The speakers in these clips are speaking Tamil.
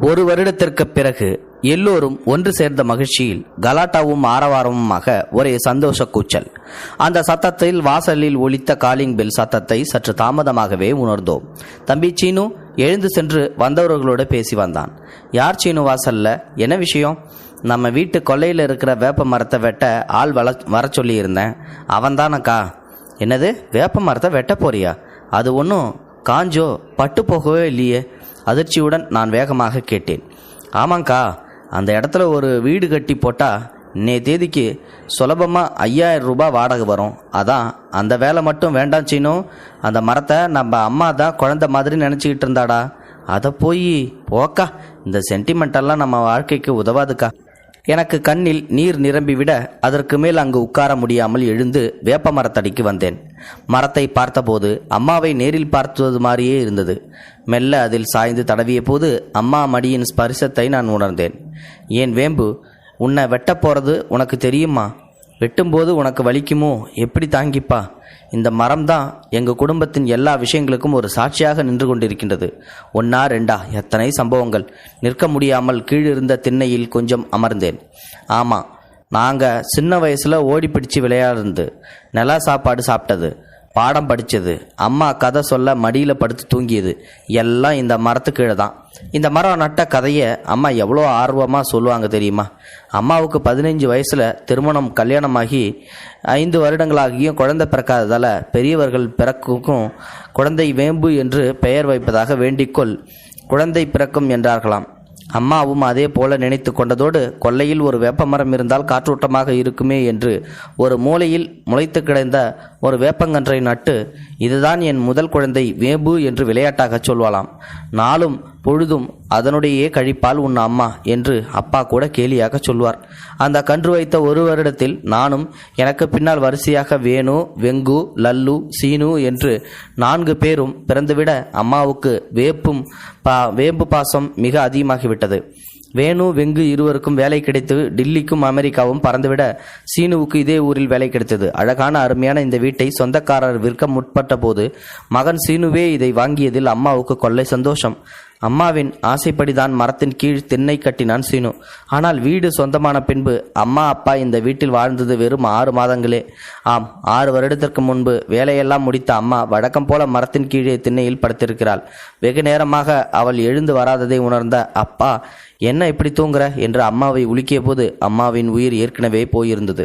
ஒரு வருடத்திற்கு பிறகு எல்லோரும் ஒன்று சேர்ந்த மகிழ்ச்சியில் கலாட்டாவும் ஆரவாரமுமாக ஒரே சந்தோஷ கூச்சல். அந்த சத்தத்தில் வாசலில் ஒலித்த காலிங் பெல் சத்தத்தை சற்று தாமதமாகவே உணர்ந்தோம். தம்பி சீனு எழுந்து சென்று வந்தவர்களோடு பேசி வந்தான். யார் சீனு வாசல்ல? என்ன விஷயம்? நம்ம வீட்டு கொல்லையில் இருக்கிற வேப்ப மரத்தை வெட்ட ஆள் வள வர சொல்லியிருந்தேன். அவன்தானக்கா? என்னது? வேப்ப மரத்தை வெட்ட போறியா? அது ஒன்றும் காஞ்சோ பட்டு போகவே இல்லையே. அதிர்ச்சியுடன் நான் வேகமாக கேட்டேன். ஆமாங்க்கா அந்த இடத்துல ஒரு வீடு கட்டி போட்டால் இன்னைய தேதிக்கு சுலபமாக ஐயாயிரம் ரூபாய் வாடகை வரும். அதான் அந்த வேலை மட்டும் வேண்டாம் செய்யணும் அந்த மரத்தை நம்ம அம்மா தான் குழந்த மாதிரி நினச்சிக்கிட்டு இருந்தாடா. அதை போய் போக்கா. இந்த சென்டிமெண்டெல்லாம் நம்ம வாழ்க்கைக்கு உதவாதுக்கா. எனக்கு கண்ணில் நீர் நிரம்பிவிட அதற்கு மேல் அங்கு உட்கார முடியாமல் எழுந்து வேப்ப மரத்தடிக்கு வந்தேன். மரத்தை பார்த்தபோது அம்மாவை நேரில் பார்த்தது மாதிரியே இருந்தது. மெல்ல அதில் சாய்ந்து தடவிய போது அம்மா மடியின் ஸ்பரிசத்தை நான் உணர்ந்தேன். ஏன் வேம்பு உன்னை வெட்டப் போறது உனக்கு தெரியுமா? வெட்டும்போது உனக்கு வலிக்குமோ? எப்படி தாங்கிப்பா? இந்த மரம்தான் எங்கள் குடும்பத்தின் எல்லா விஷயங்களுக்கும் ஒரு சாட்சியாக நின்று கொண்டிருக்கின்றது. ஒன்னா ரெண்டா? எத்தனை சம்பவங்கள். நிற்க முடியாமல் கீழிருந்த திண்ணையில் கொஞ்சம் அமர்ந்தேன். ஆமாம் நாங்கள் சின்ன வயசில் ஓடி பிடிச்சு விளையாடுறது நிலா சாப்பாடு சாப்பிட்டது. பாடம் படித்தது அம்மா கதை சொல்ல மடியில் படுத்து தூங்கியது. எல்லாம் இந்த மரத்து கீழே தான். இந்த மரம் நட்ட கதையை அம்மா எவ்வளோ ஆர்வமாக சொல்லுவாங்க தெரியுமா? அம்மாவுக்கு பதினைஞ்சு வயசில் திருமணம் கல்யாணமாகி ஐந்து வருடங்களாகியும் குழந்தை பிறக்காததால் பெரியவர்கள் பிறக்கும் குழந்தை வேம்பு என்று பெயர் வைப்பதாக வேண்டிக்கொள் குழந்தை பிறக்கும் என்றார்களாம். அம்மாவும் அதே போல நினைத்து கொண்டதோடு கொல்லையில் ஒரு வேப்பமரம் இருந்தால் காற்றோட்டமாக இருக்குமே என்று ஒரு மூலையில் முளைத்து கிடந்த ஒரு வேப்பங்கன்றை நட்டு இதுதான் என் முதல் குழந்தை வேம்பு என்று விளையாட்டாக சொல்வாளாம். நாளும் பொழுதும் அதனுடையே கழிப்பால் உன் அம்மா என்று அப்பா கூட கேலியாக சொல்வார். அந்த கன்று வைத்த ஒரு வருடத்தில் நானும் எனக்கு பின்னால் வரிசையாக வேணு வெங்கு லல்லு சீனு என்று நான்கு பேரும் பிறந்துவிட அம்மாவுக்கு வேப்பும் பா வேம்பு பாசம் மிக அதிகமாகிவிட்டது. வேணு வெங்கு இருவருக்கும் வேலை கிடைத்து டில்லிக்கும் அமெரிக்காவும் பறந்துவிட சீனுவுக்கு இதே ஊரில் வேலை கிடைத்தது. அழகான அருமையான இந்த வீட்டை சொந்தக்காரர் விற்க முற்பட்ட போது மகன் சீனுவே இதை வாங்கியதில் அம்மாவுக்கு கொள்ளை சந்தோஷம். அம்மாவின் ஆசைப்படிதான் மரத்தின் கீழ் திண்ணை கட்டினான் சீனு. ஆனால் வீடு சொந்தமான பின்பு அம்மா அப்பா இந்த வீட்டில் வாழ்ந்தது வெறும் ஆறு மாதங்களே. ஆம் ஆறு வருடத்திற்கு முன்பு வேலையெல்லாம் முடித்த அம்மா வழக்கம் போல மரத்தின் கீழே திண்ணையில் படுத்திருக்கிறாள். வெகு நேரமாக அவள் எழுந்து வராததை உணர்ந்த அப்பா என்ன இப்படி தூங்குற? என்று அம்மாவை உலுக்கிய போது அம்மாவின் உயிர் ஏற்கனவே போயிருந்தது.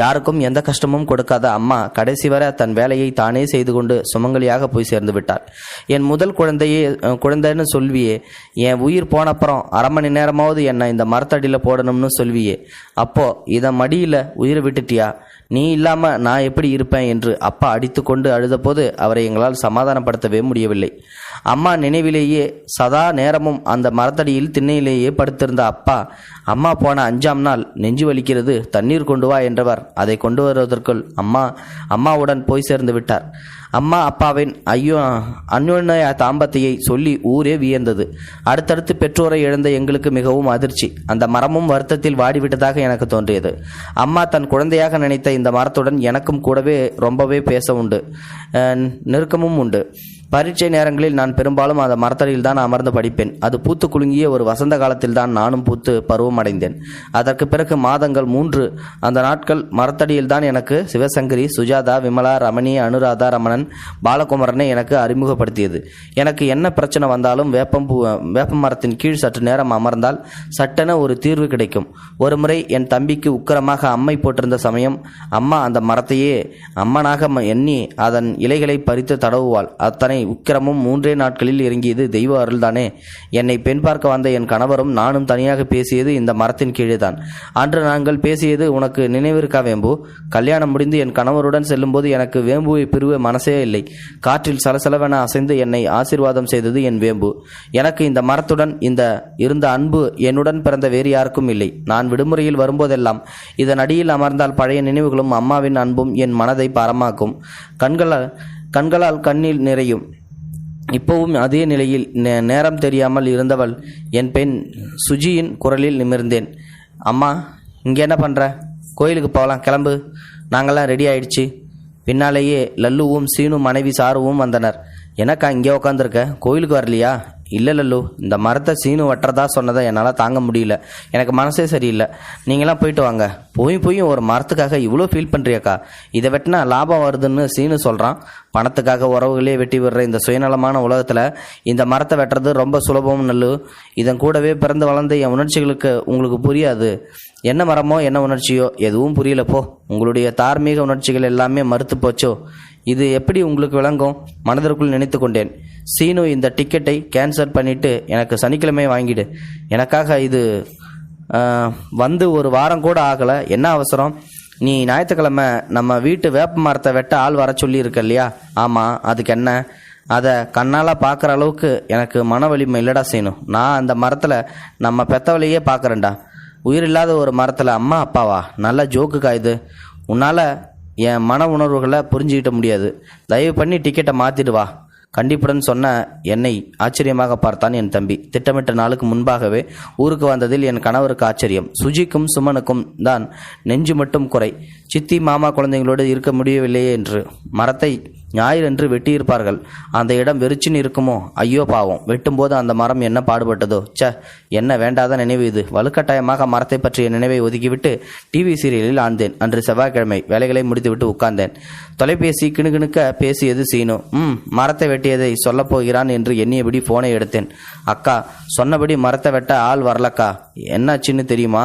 யாருக்கும் எந்த கஷ்டமும் கொடுக்காத அம்மா கடைசி வரை தன் வேலையை தானே செய்து கொண்டு சுமங்கலியாக போய் சேர்ந்து விட்டார் என் முதல் குழந்தையே குழந்தைன்னு சொல்லி சொல்வியே என் உயிர் போனப்புறம் அரை மணி நேரமாவது என்னை இந்த மரத்தடியில் போடணும்னு சொல்வியே. அப்போ இதை மடியில் உயிரை விட்டுட்டியா? நீ இல்லாமல் நான் எப்படி இருப்பேன்? என்று அப்பா அடித்துக்கொண்டு அழுதபோது அவரை எங்களால் சமாதானப்படுத்தவே முடியவில்லை. அம்மா நினைவிலேயே சதா நேரமும் அந்த மரத்தடியில் திண்ணையிலேயே படுத்திருந்த அப்பா அம்மா போன அஞ்சாம் நாள் நெஞ்சு வலிக்கிறது தண்ணீர் கொண்டு வா என்றவர் அதை கொண்டு வருவதற்குள் அம்மா அம்மாவுடன் போய் சேர்ந்து விட்டார். அம்மா அப்பாவின் ஐயோ அந்யோன்ய தாம்பத்தையை சொல்லி ஊரே வியந்தது. அடுத்தடுத்து பெற்றோரை இழந்த எங்களுக்கு மிகவும் அதிர்ச்சி. அந்த மரமும் வருத்தத்தில் வாடிவிட்டதாக எனக்கு தோன்றியது. அம்மா தன் குழந்தையாக நினைத்த இந்த மரத்துடன் எனக்கும் கூடவே ரொம்பவே பேச உண்டு நெருக்கமும் உண்டு. பரீட்சை நேரங்களில் நான் பெரும்பாலும் அந்த மரத்தடியில் தான் அமர்ந்து படிப்பேன். அது பூத்து குலுங்கிய ஒரு வசந்த காலத்தில் தான் நானும் பூத்து பருவம் அடைந்தேன். அதற்கு பிறகு மாதங்கள் மூன்று அந்த நாட்கள் மரத்தடியில் தான் எனக்கு சிவசங்கரி சுஜாதா விமலா ரமணி அனுராதா ரமணன் பாலகுமரனை எனக்கு அறிமுகப்படுத்தியது. எனக்கு என்ன பிரச்சனை வந்தாலும் வேப்பம் பூ வேப்ப மரத்தின் கீழ் சற்று நேரம் அமர்ந்தால் சட்டென ஒரு தீர்வு கிடைக்கும். ஒருமுறை என் தம்பிக்கு உக்கிரமாக அம்மை போட்டிருந்த சமயம் அம்மா அந்த மரத்தையே அம்மனாக எண்ணி அதன் இலைகளை பறித்து தடவுவாள். அத்தனை உக்கிரமும் மூன்றே நாட்களில் இறங்கியது தெய்வ அருள்தானே. என்னை பெண் பார்க்க வந்த என் கணவரும் நானும் தனியாக பேசியது இந்த மரத்தின் கீழே தான் அன்று நாங்கள் பேசியது உனக்கு நினைவிருக்கா வேம்பு? கல்யாணம் முடிந்து என் கணவருடன் செல்லும்போது எனக்கு வேம்புவை பிரிவு மனசே இல்லை. காற்றில் சலசலவென அசைந்து என்னை ஆசீர்வாதம் செய்தது என் வேம்பு. எனக்கு இந்த மரத்துடன் இந்த இருந்த அன்பு என்னுடன் பிறந்த வேறு யாருக்கும் இல்லை. நான் விடுமுறையில் வரும்போதெல்லாம் இதன் அடியில் அமர்ந்தால் பழைய நினைவுகளும் அம்மாவின் அன்பும் என் மனதை பரமாக்கும். கண்களால் கண்களால் கண்ணில் நிறையும். இப்போவும் அதே நிலையில் நே- நேரம் தெரியாமல் இருந்தவள் என் பெண் சுஜியின் குரலில் நிமிர்ந்தேன். அம்மா இங்கே என்ன பண்ணுற கோயிலுக்கு போகலாம் கிளம்பு. நாங்கள்லாம் ரெடி ஆயிடுச்சு. பின்னாலேயே லல்லுவும் சீனு மனைவி சாருவும் வந்தனர். எனக்கா இங்கே உட்காந்துருக்க கோயிலுக்கு வரலையா? இல்லை லல்லு இந்த மரத்தை சீனு வெட்டுறதா சொன்னதை என்னால் தாங்க முடியல. எனக்கு மனசே சரியில்லை. நீங்களாம் போயிட்டு வாங்க. போய் போய் ஒரு மரத்துக்காக இவ்வளோ ஃபீல் பண்ணுறியாக்கா இதை வெட்டினா லாபம் வருதுன்னு சீனு சொல்கிறான் பணத்துக்காக உறவுகளே வெட்டி விடுற இந்த சுயநலமான உலகத்தில் இந்த மரத்தை வெட்டுறது ரொம்ப சுலபம் நல்லு இதன் கூடவே பிறந்து வளர்ந்த என் உணர்ச்சிகளுக்கு உங்களுக்கு புரியாது. என்ன மரமோ என்ன உணர்ச்சியோ எதுவும் புரியலப்போ உங்களுடைய தார்மீக உணர்ச்சிகள் எல்லாமே மறுத்து போச்சோ. இது எப்படி உங்களுக்கு விளங்கும்? மனதிற்குள் நினைத்து கொண்டேன். சீனு இந்த டிக்கெட்டை கேன்சல் பண்ணிட்டு எனக்கு சனிக்கிழமை வாங்கிடு. எனக்காக இது வந்து ஒரு வாரம் கூட ஆகலை. என்ன அவசரம்? நீ ஞாயிற்றுக்கிழமை நம்ம வீட்டு வேப்ப மரத்தை வெட்ட ஆள் வர சொல்லியிருக்க இல்லையா? ஆமாம் அதுக்கு என்ன? அதை கண்ணால் பார்க்குற அளவுக்கு எனக்கு மன வலிமை இல்லடா செய்யணும் நான் அந்த மரத்தில் நம்ம பெத்தவளையே பார்க்குறேன்டா. உயிர் இல்லாத ஒரு மரத்தில் அம்மா அப்பாவா? நல்ல ஜோக்குக்கா இது. உன்னால் என் மன உணர்வுகளை புரிஞ்சுக்கிட்ட முடியாது. தயவு பண்ணி டிக்கெட்டை மாற்றிடு வா. கண்டிப்புடன் சொன்ன என்னை ஆச்சரியமாக பார்த்தான் என் தம்பி. திட்டமிட்ட நாளுக்கு முன்பாகவே ஊருக்கு வந்ததில் என் கணவருக்கு ஆச்சரியம். சுஜிக்கும் சுமனுக்கும் தான் நெஞ்சு மட்டும் குறை. சித்தி மாமா குழந்தைங்களோடு இருக்க முடியவில்லையே என்று. மரத்தை ஞாயிறன்று வெட்டியிருப்பார்கள். அந்த இடம் வெறிச்சின்னு இருக்குமோ ஐயோ பாவம். வெட்டும்போது அந்த மரம் என்ன பாடுபட்டதோ? ச என்ன வேண்டாத நினைவு இது. வலுக்கட்டாயமாக மரத்தை பற்றிய நினைவை ஒதுக்கிவிட்டு டிவி சீரியலில் ஆழ்ந்தேன். அன்று செவ்வாய்க்கிழமை வேலைகளை முடித்துவிட்டு உட்கார்ந்தேன். தொலைபேசி கிணுகிணுக்க பேசியது சீனு. ம் மரத்தை வெட்டியதை சொல்லப் போகிறான் என்று எண்ணியபடி போனை எடுத்தேன். அக்கா சொன்னபடி மரத்தை வெட்ட ஆள் வரலக்கா? என்னாச்சுன்னு தெரியுமா?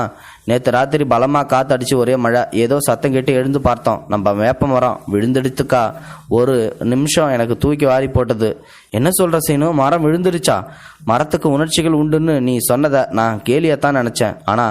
நேற்று ராத்திரி பலமாக காத்தடிச்சு ஒரே மழை. ஏதோ சத்தம் கேட்டு எழுந்து பார்த்தோம். நம்ம வேப்ப மரம் விழுந்துடுத்துக்கா? ஒரு நிமிஷம் எனக்கு தூக்கி வாரி போட்டது. என்ன சொல்ற சீனு? மரம் விழுந்துருச்சா மரத்துக்கு உணர்ச்சிகள் உண்டுன்னு நீ சொன்னதை நான் கேலியத்தான் நினைச்சேன். ஆனா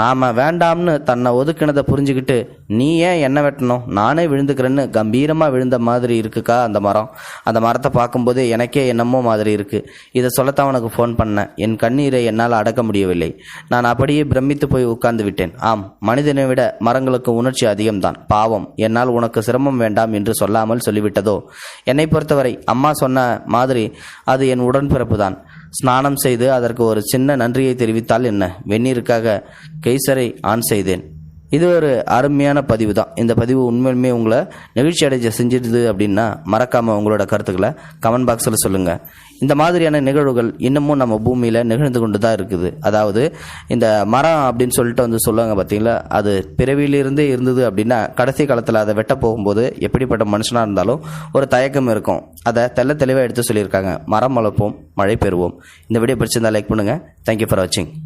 நாம வேண்டாம்னு தன்னை ஒதுக்கினதை புரிஞ்சுக்கிட்டு நீ ஏன் என்ன வெட்டணும்? நானே விழுந்துக்கிறேன்னு கம்பீரமா விழுந்த மாதிரி இருக்குக்கா அந்த மரம். அந்த மரத்தை பார்க்கும்போது எனக்கே என்னமோ மாதிரி இருக்கு. இதை சொல்லத்தான் உனக்கு ஃபோன் பண்ணேன். என் கண்ணீரை என்னால் அடக்க முடியவில்லை. நான் அப்படியே பிரமித்து போய் உட்கார்ந்து விட்டேன். ஆம் மனிதனை விட மரங்களுக்கு உணர்ச்சி அதிகம்தான். பாவம் என்னால் உனக்கு சிரமம் வேண்டாம் என்று சொல்லாமல் சொல்லிவிட்டதோ? என்னை பொறுத்தவரை அம்மா சொன்ன மாதிரி அது என் உடன்பிறப்பு தான் ஸ்நானம் செய்து அதற்கு ஒரு சின்ன நன்றியை தெரிவித்தால் என்ன? வெந்நீருக்காக கெய்சரை ஆன் செய்தேன். இது ஒரு அருமையான பதிவு தான் இந்த பதிவு உண்மையுமே உங்களை நெகிழ்ச்சி அடைய செஞ்சிருது அப்படின்னா மறக்காமல் உங்களோட கருத்துக்களை கமெண்ட் பாக்ஸில் சொல்லுங்கள் இந்த மாதிரியான நிகழ்வுகள் இன்னமும் நம்ம பூமியில் நிகழ்ந்து கொண்டு தான் இருக்குது. அதாவது இந்த மரம் அப்படின்னு சொல்லிட்டு வந்து சொல்லுவாங்க பார்த்தீங்களா அது பிறவியிலிருந்தே இருந்தது அப்படின்னா கடைசி காலத்தில் அதை வெட்ட போகும்போது எப்படிப்பட்ட மனுஷனாக இருந்தாலும் ஒரு தயக்கம் இருக்கும். அதை தெள்ள தெளிவாக எடுத்து சொல்லியிருக்காங்க. மரம் வளர்ப்போம் மழை பெறுவோம். இந்த வீடியோ பிடிச்சிருந்தா லைக் பண்ணுங்கள் தேங்க்யூ ஃபார் வாட்சிங்